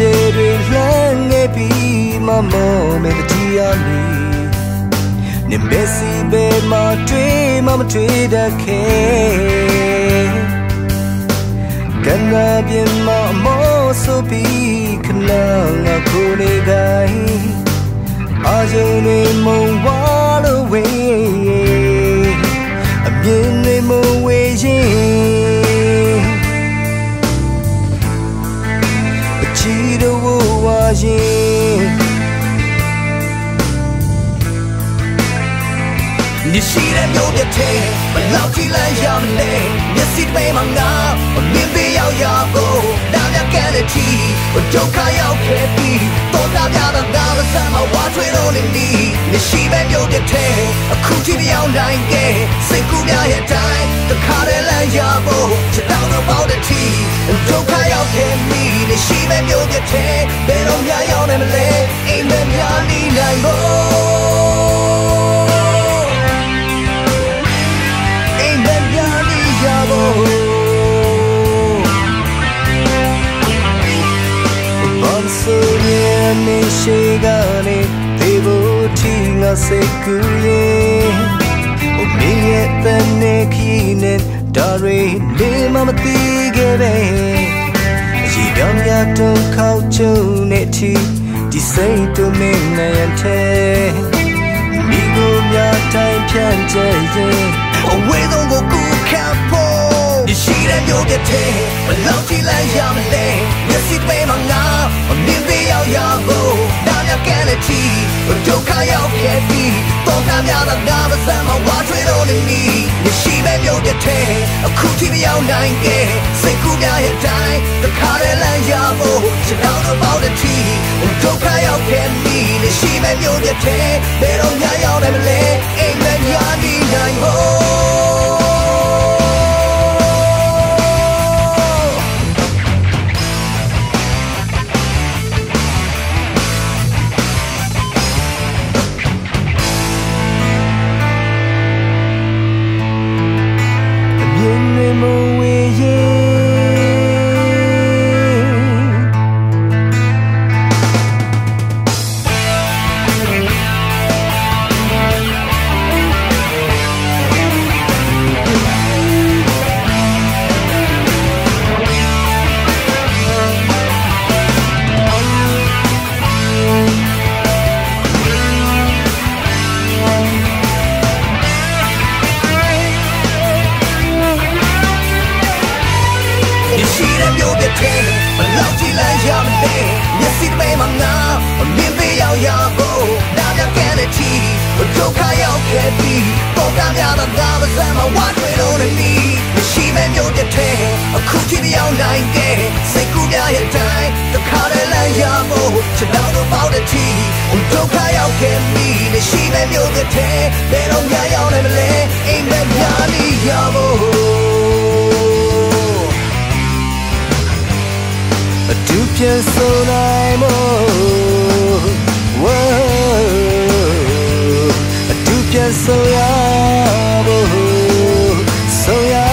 ချေတွေလှမ်းငယ်ပြီးမမောမဲ့တတိယမီနေမက်ဆီပဲမတွေ့မမတွေ့တတ်ခဲ့ကနာပြမမောဆိုပြီးခဏငါကိုနေကိုင်း အာယုန်တွေမုံဝါလို့ဝေးအမြင်တွေမဝေးရင်ရင်你ရှိတဲ့မျိုးပြတဲ့ဘလောက်ကြည့်လိုက်ရမလဲမျက်စိတွေမှာငါမြင်ပေးရောက်ရဖို့ ဒါမြကဲတဲ့ချီဒုက္ခရောက်ခဲ့ပြီးတော့တာပြတာငါမစမ်းမဝါထွေးလို့နေနီး你ရှိတဲ့မျိုးပြတဲ့အခုကြည့်ပြောင်းနိုင်ခဲ့စိတ်ကူးများရဲ့အတိုင်းတခါတည်းလမ်းရဖို့ချက်တောင်းတော့ပေါတဲ့ချီဒုက္ခရောက်ခဲ့ပြီး你ရှိတဲ့မျိုးပြတဲ့ဘယ်တော့မှရောက်နိုင်မလဲ ကနေဒီဘူတီငါစိတ်ကူးရင်အမင်းရဲ့တန်နေခီနဲ့ဒါရီနေမမသိခဲ့ပဲအကြီးတော်များတုံးခေါချုံနေတီဒီစိတ်တူမင်းနဲ့တဲ့မိကိုများတိုင်းဖြန့်ကျဲရင်အဝေးဆုံးကိုကူခံဖို့ရှိတဲ့မျိုးပြတဲ့ဘလောက်ကြည့်လိုက်ရမလဲမျက်စိပေးမှာငါမြ တော့ကများသာငါမစမ်းမဝါထွေးလို့နေနီးရှိမဲ့မျိုးပြတဲ့အခုထိမရောက်နိုင်ခဲ့စိတ်ကူးများရဲ့တိုင်းတခါတည်းလမ်းရဖို့ကျွန်တော်တို့ပေါတဲ့ချီဒုက္ခရောက်ခဲ့ပြီးရှိမဲ့မျိုးပြတဲ့ဘယ်တော့မှရောက်နိုင်မလဲအိမ်မက်ရနေနိုင်ဖို့ တဲ့ဘလောက်ကြည့်လိုက်ရမလဲမျက်စိတမဲမှာငါမြင်ပေးရောက်ရဖို့နားမြကဲတဲ့ချီဒုက္ခရောက်ခဲ့ပြီးပေါ်ကများတော့ငါမစမ်းမဝါတွေလို့နေမရှိမဲ့မျိုးတဲ့အခုကြည့်ပြောင်းနိုင်တဲ့စိတ်ကူးများရဲ့တိုင်းတခါတည်းလမ်းရဖို့ကျွန်တော်တို့ပေါတဲ့ချီဒုက္ခရောက်ခဲ့ပြီးမရှိမဲ့မျိုးတဲ့ဘယ်တော့မှရောက်နိုင်မလဲအိမ်မက်များနေရဖို့ အတူပြန်ဆုံနိုင်မို့ဝါအတူပြန်ဆုံရမို့ဆုံရ